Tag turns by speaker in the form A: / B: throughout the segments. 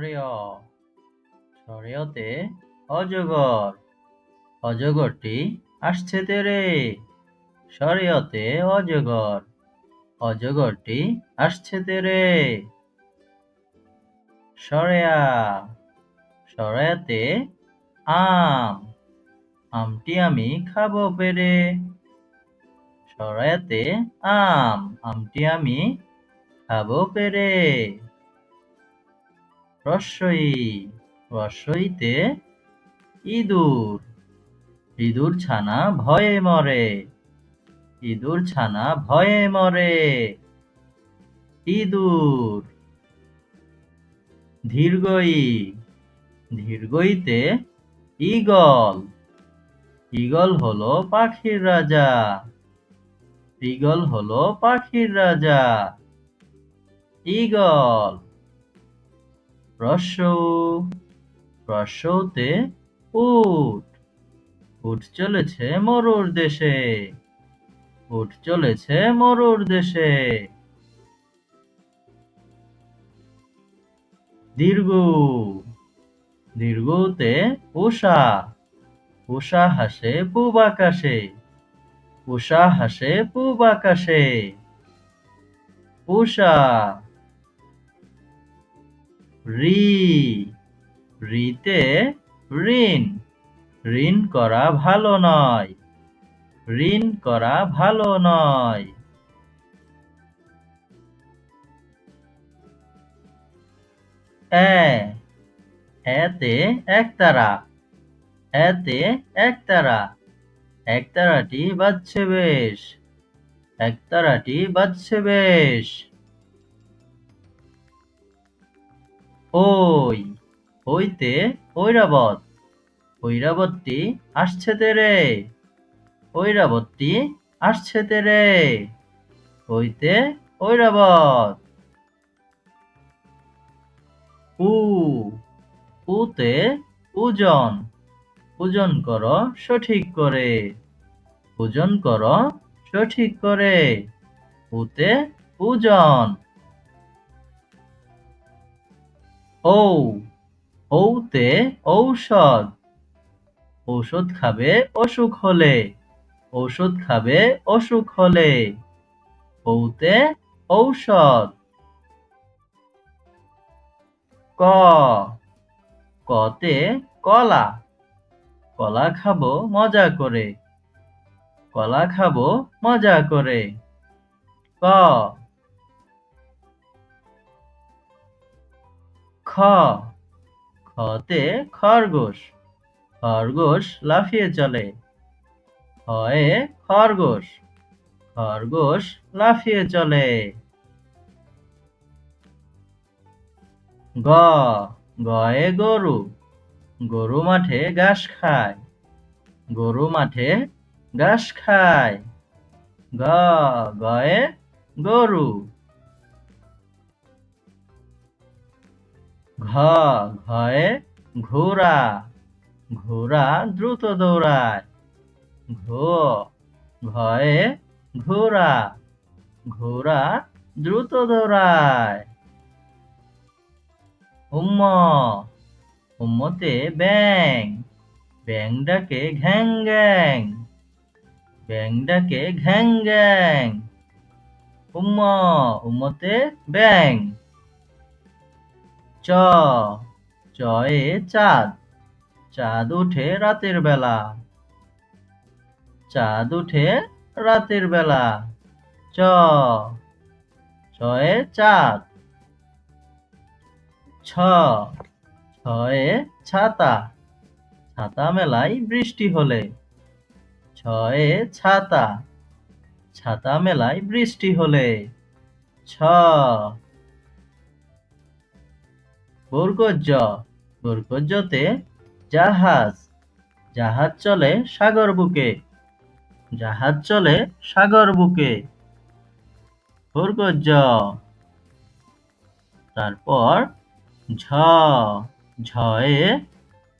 A: সরেয় সরেয়তে অজগর, অজগরটি আসছে তেরে। সরেয়তে অজগর, অজগরটি আসছে তেরে। সরেয়া সরেয়াতে আম, আমটি আমি খাব পেরে। সরায়াতে আম, আমটি আমি খাব পেরে। রস্বই রস্বইতে ইঁদুর। ইঁদুর ছানা ভয়ে মরে। ইঁদুর ছানা ভয়ে মরে। ইঁদুর। দীর্ঘই দীর্ঘইতে ঈগল। ঈগল হলো পাখির রাজা। ঈগল হলো পাখির রাজা। ঈগল। রস্য রস্যতে উট। উট চলেছে মরুর দেশে। উট চলেছে মরুর দেশে। দীর্ঘ, দীর্ঘতে উষা উষা হাসে পূব আকাশে। উষা হাসে পূব আকাশে। উষা রি, রিতে ঋণ। ঋণ করা ভালো নয়। ঋণ করা ভালো নয়। এতে একতারা এতে একতারা। একতারাটি বাজছে বেশ। একতারাটি বাজছে বেশ। ওই, হইতে ঐরাবত। ঐরাবতটি আসছে তেরে ঐরাবতটি আসছে তেরে হইতে ঐরাবত। উ, উতে ওজন ওজন কর সঠিক করে। ওজন কর সঠিক করে। উতে ওজন ঔ, ঔতে ঔষধ। ঔষধ খাবে অসুখ হলে, ঔষধ খাবে অসুখ হলে। ঔতে ঔষধ। ক, কতে কলা। কলা খাব মজা করে। কলা খাব মজা করে। ক খতে খরগোশ খরগোশ লাফিয়ে চলে। হয়ে খরগোশ খরগোশ লাফিয়ে চলে। গ, গয়ে গরু গরু মাঠে ঘাস খায়। গরু মাঠে ঘাস খায়। গ, গয়ে গরু ঘ, ঘয়ে ঘোড়া ঘোড়া দ্রুত দৌড়ায়। ঘো, ঘয়ে ঘোড়া ঘোড়া দ্রুত দৌড়ায়। উম্ম, উম্মতে ব্যাং ব্যাং ডাকে ঘ্যাং গ্যাং, ব্যাং ডাকে ঘ্যাং গ্যাং। উম্ম, উম্মতে ব্যাং। চ চয়ে চাঁদ চাঁদ উঠে রাতের বেলা। চাঁদ উঠে রাতের বেলা। চ, ছয়ে চাঁদ। ছ, ছয়ে ছাতা। ছাতা মেলায় বৃষ্টি হলে। ছয়ে ছাতা। ছাতা মেলায় বৃষ্টি হলে। ছ বর্গজ বর্গজতে জাহাজ। জাহাজ চলে সাগর বুকে। জাহাজ চলে সাগর বুকে। বর্গজ তারপর ঝ। ঝয়ে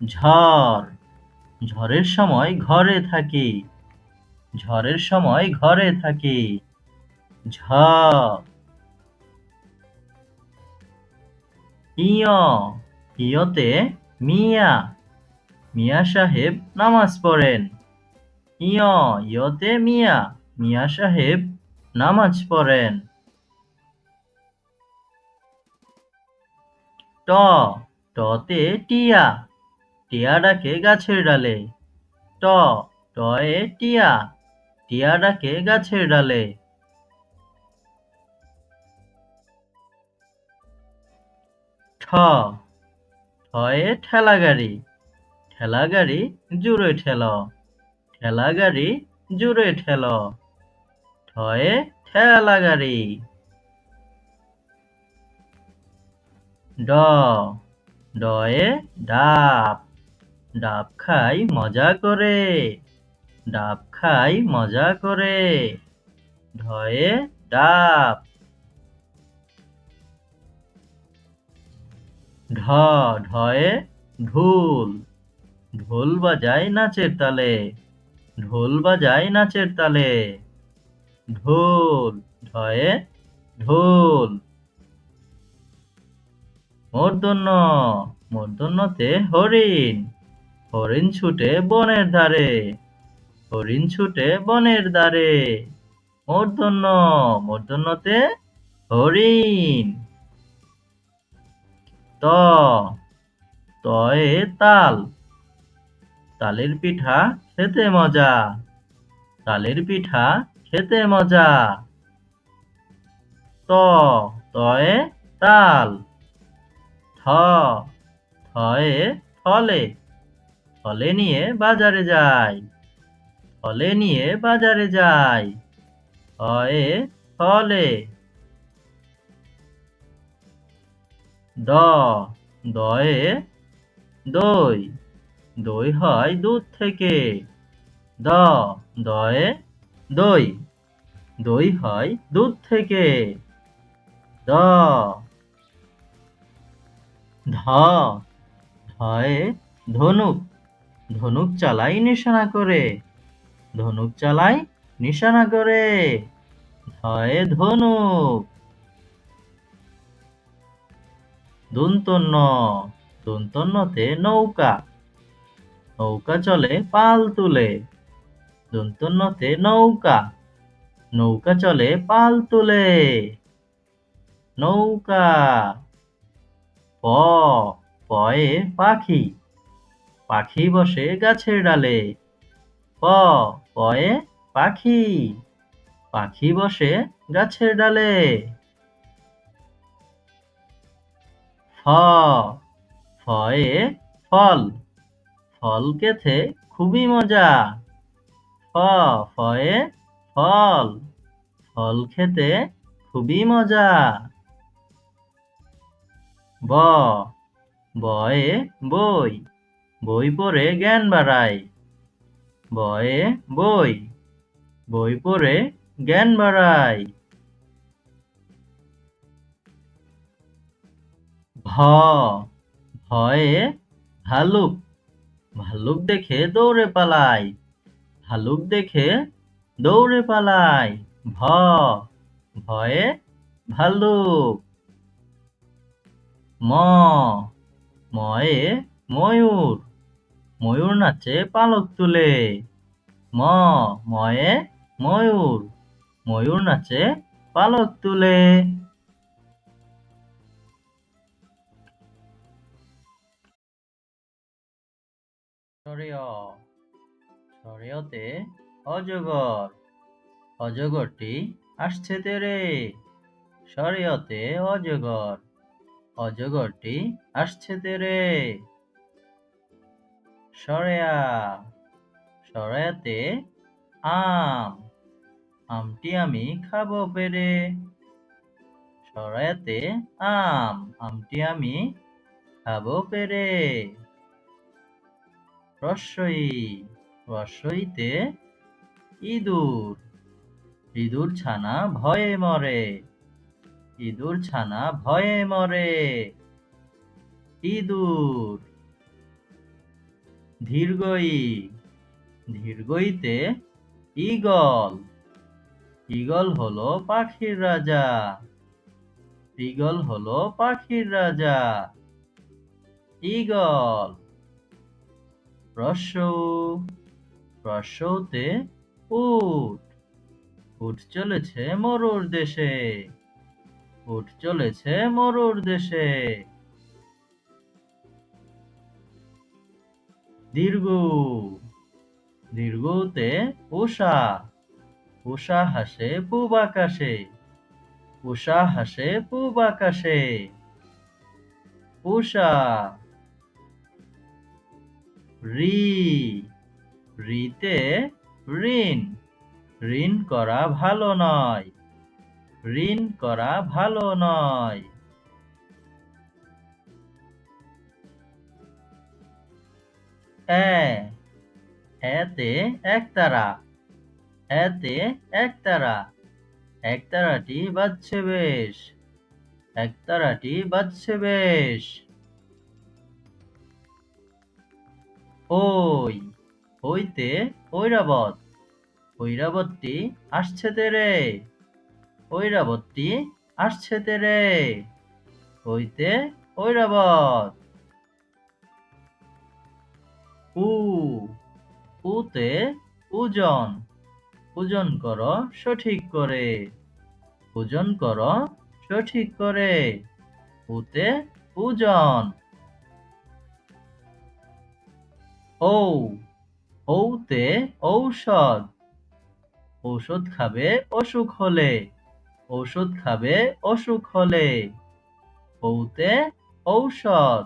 A: ঝড়। ঝড়ের সময় ঘরে থাকি। ঝড়ের সময় ঘরে থাকি। ঝ। ইয় ইয়তে মিয়া মিয়া সাহেব নামাজ পড়েন ইয় ইয়তে মিয়া মিয়া সাহেব নামাজ পড়েন ট টতে টিয়া টিয়া ডাকে গাছের ডালে ট টয়ে টিয়া টিয়া ডাকে গাছের ডালে ঠয়ে ঠেলা গাড়ি ঠেলা গাড়ি জুড়ে ঠেল ঠেলা গাড়ি জুড়ে ঠেল, ঠয়ে ঠেলা গাড়ি ড, ডয়ে ডাব ডাব খাই মজা করে, ডাব খাই মজা করে, ঢয়ে ডাব ঢ, ঢয়ে ঢোল। ঢোল বাজায় নাচের তালে, ঢোল বাজায় নাচের তালে। ঢোল, ঢয়ে ঢোল। মূর্ধন্য মূর্ধন্যতে হরিণ। হরিণ ছুটে বনের ধারে, হরিণ ছুটে বনের ধারে। মূর্ধন্য মূর্ধন্যতে হরিণ। ত, তয়ে তাল। তালের পিঠা খেতে মজা। তালের পিঠা খেতে মজা। ত, তয়ে তাল। থ থয়ে ফলে। ফলে নিয়ে বাজারে যায় ফলে নিয়ে বাজারে যায় ফয়ে ফলে। দ, দয়ে দই দই হয় দুধ থেকে। দ, দয়ে দই দই হয় দুধ থেকে। দ, ধ, ধয়ে ধনুক ধনুক চালাই নিশানা করে। ধনুক চালাই নিশানা করে। ধয়ে ধনুক দন্তন্য দন্তন্যতে নৌকা। নৌকা চলে পাল তুলে দন্তন্যতে নৌকা। নৌকা চলে পাল তুলে, নৌকা। প, পয়ে পাখি পাখি বসে গাছের ডালে। প, পয়ে পাখি পাখি বসে গাছের ডালে। ফ ফয়ে ফল। ফল খেতে খুবই মজা। ফ ফয়ে ফল। ফল খেতে খুবই মজা। ব, বয়ে বই। বই পড়ে জ্ঞান বাড়ায়। বয়ে বই। বই পড়ে জ্ঞান বাড়ায়। ভ ভয়ে ভালুক ভালুক দেখে দৌড়ে পালায় ভালুক দেখে দৌড়ে পালায় ভ, ভয়ে ভালুক। ম, ময়ে ময়ূর ময়ূর নাচে পালক তুলে, ম, ময়ে ময়ূর ময়ূর নাচে পালক তুলে। সরেয়তে অজগর, অজগরটি আসছে তেরে। সরেয়তে অজগর, অজগরটি আসছে তেরে। সরেয়া, সরেয়াতে আম, আমটি আমি খাব পেরে। সরায়াতে আম, আমটি আমি খাব পেরে। রস্বই রস্বইতে ইঁদুর। ইঁদুর ছানা ভয়ে মরে। ইঁদুর ছানা ভয়ে মরে। ইঁদুর। ধীর্ঘই ধীর্ঘইতে ঈগল। ঈগল হলো পাখির রাজা। ঈগল হলো পাখির রাজা। ঈগল। রস্যৌ রস্যৌতে উট। উট চলেছে মরুর দেশে। উট চলেছে মরুর দেশে। দীর্ঘ, দীর্ঘতে উষা। উষা হাসে পূব আকাশে। উষা হাসে পূব আকাশে। উষা রি, রিতে ঋণ। ঋণ করা ভালো নয়। ঋণ করা ভালো নয়। এতে একতারা এতে একতারা একতারাটি বাজছে বেশ। একতারাটি বাজছে বেশ। ওই, হইতে ঐরাবত। ঐরাবতটি আসছে তেরে। ঐরাবতটি আসছে তেরে। হইতে ঐরাবত। উ, উতে ওজন ওজন কর সঠিক করে। ওজন কর সঠিক করে। উতে ওজন ঔ ঔতে ঔষধ। ঔষধ খাবে অসুখ হলে। ঔষধ খাবে অসুখ হলে। ঔতে ঔষধ।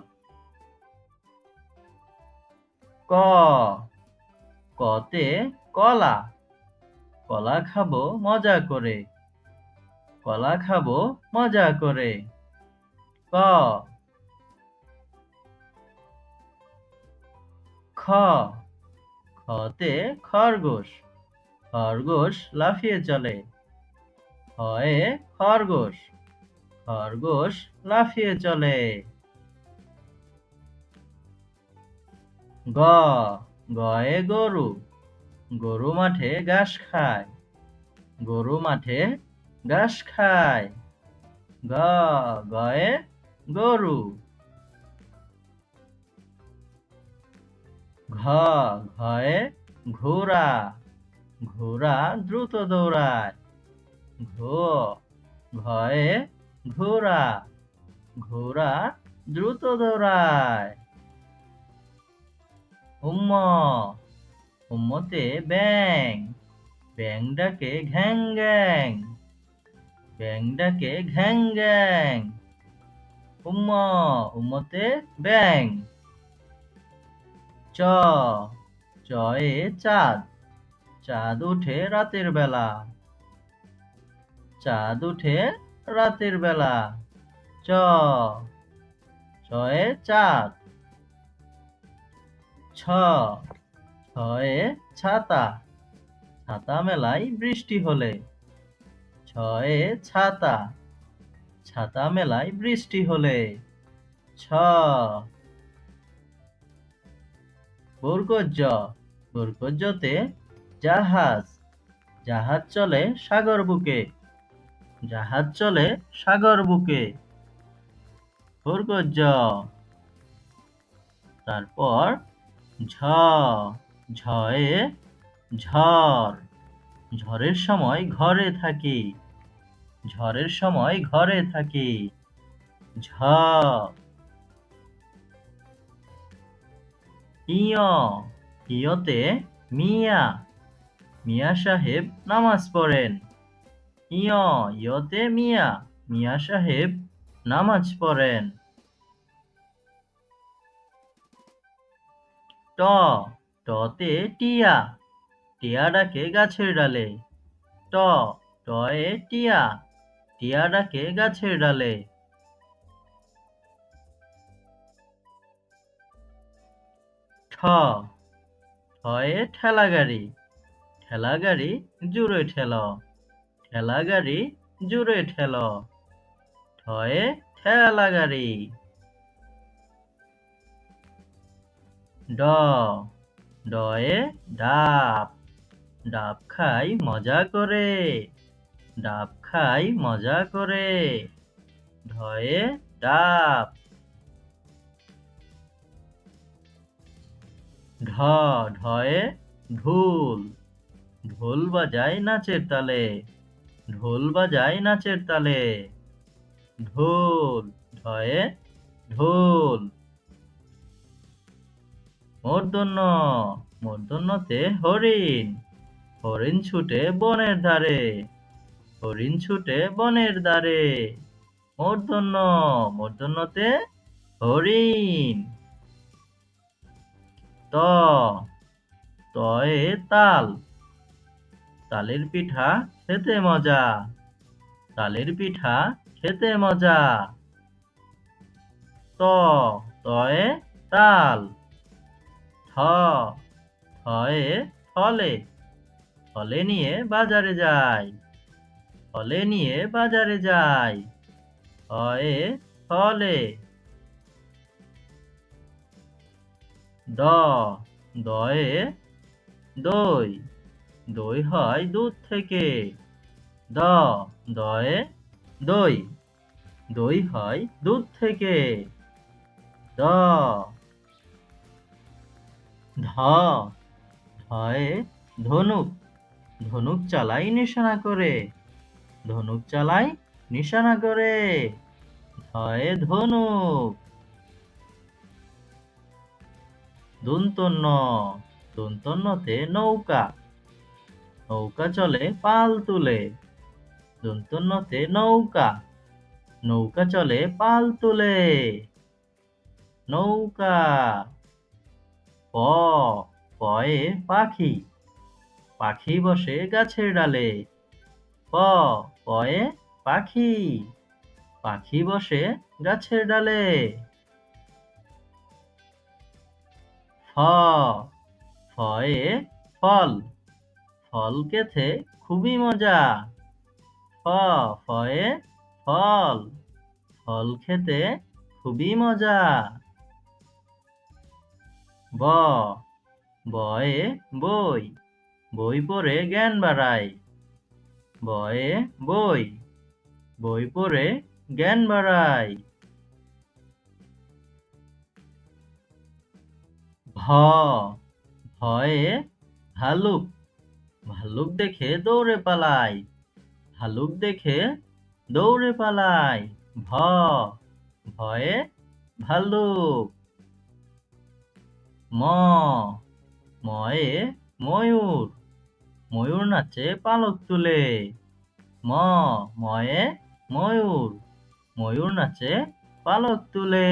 A: ক। কতে কলা। কলা খাব মজা করে। কলা খাব মজা করে। ক। খ। খতে খরগোশ। খরগোশ লাফিয়ে চলে। খয়ে খরগোশ। খরগোশ লাফিয়ে চলে। গ। গয়ে গরু। গরু মাঠে ঘাস খায়। গরু মাঠে ঘাস খায়। গ। গয়ে গরু। ঘ, ঘয়ে ঘোড়া ঘোড়া দ্রুত দৌড়ায়। ঘো, ঘয়ে ঘোড়া ঘোড়া দ্রুত দৌড়ায়। উম্ম, উম্মতে ব্যাং ব্যাং ডাকে ঘ্যাং গ্যাং ব্যাং ডাকে ঘ্যাং গ্যাং উম্ম, উম্মতে ব্যাং চ। চয়ে চাঁদ। চাঁদ উঠে রাতের বেলা। চাঁদ উঠে রাতের বেলা। চ। ছয়ে চাঁদ। ছ। ছয়ে ছাতা। ছাতা মেলায় বৃষ্টি হলে। ছয়ে ছাতা। ছাতা মেলায় বৃষ্টি হলে। ছ। বর্গজ বর্গজতে জাহাজ। জাহাজ চলে সাগর বুকে। জাহাজ চলে সাগর বুকে। বর্গজ তারপর ঝ। ঝয়ে ঝড়। ঝড়ের সময় ঘরে থাকি। ঝড়ের সময় ঘরে থাকি। ঝ। ইয় ইয়তে মিয়া মিয়া সাহেব নামাজ পড়েন ইয় ইয়তে মিয়া মিয়া সাহেব নামাজ পড়েন ট টতে টিয়া টিয়া ডাকে গাছের ডালে ট টয়ে টিয়া টিয়া ডাকে গাছের ডালে ঠয়ে ঠেলা গাড়ি। ঠেলা গাড়ি জুড়ে ঠেল। ঠেলা গাড়ি জুড়ে ঠেল। ঠয়ে ঠেলা গাড়ি। ড। ডয়ে ডাব। ডাব খাই মজা করে। ডাব খাই মজা করে। ঢয়ে ডাব। ঢ, ঢয়ে ঢোল। ঢোল বাজায় নাচের তালে, ঢোল বাজায় নাচের তালে। ঢোল, ঢয়ে ঢোল। মূর্ধন্য মূর্ধন্যতে হরিণ হরিণ ছুটে বনের ধারে, হরিণ ছুটে বনের ধারে। মূর্ধন্য মূর্ধন্যতে হরিণ। ত, তয়ে তাল। তালের পিঠা খেতে মজা। তালের পিঠা খেতে মজা। ত, তয়ে তাল। থ, থয়ে থলে। থলে নিয়ে বাজারে যায় থলে নিয়ে বাজারে যায় থয়ে থলে। দ, দয়ে দই দই হয় দুধ থেকে। দ, দয়ে দই দই হয় দুধ থেকে। দ, ধ, ধয়ে ধনুক ধনুক চালাই নিশানা করে। ধনুক চালাই নিশানা করে। ধয়ে ধনুক দন্তন্য দন্তন্যতে নৌকা। নৌকা চলে পাল তুলে দন্তন্যতে নৌকা। নৌকা চলে পাল তুলে, নৌকা। প, পয়ে পাখি পাখি বসে গাছের ডালে। প, পয়ে পাখি পাখি বসে গাছের ডালে। ফ ফয়ে ফল। ফল খেতে খুবই মজা। ফ ফয়ে ফল। ফল খেতে খুবই মজা। ব, বয়ে বই। বই পড়ে জ্ঞান বাড়ায়। বয়ে বই। বই পড়ে জ্ঞান বাড়ায়। ভ ভয়ে ভালুক ভালুক দেখে দৌড়ে পালায় ভালুক দেখে দৌড়ে পালায় ভ, ভয়ে ভালুক। ম, ময়ে ময়ূর ময়ূর নাচে পালক তুলে, ম, ময়ে ময়ূর ময়ূর নাচে পালক তুলে।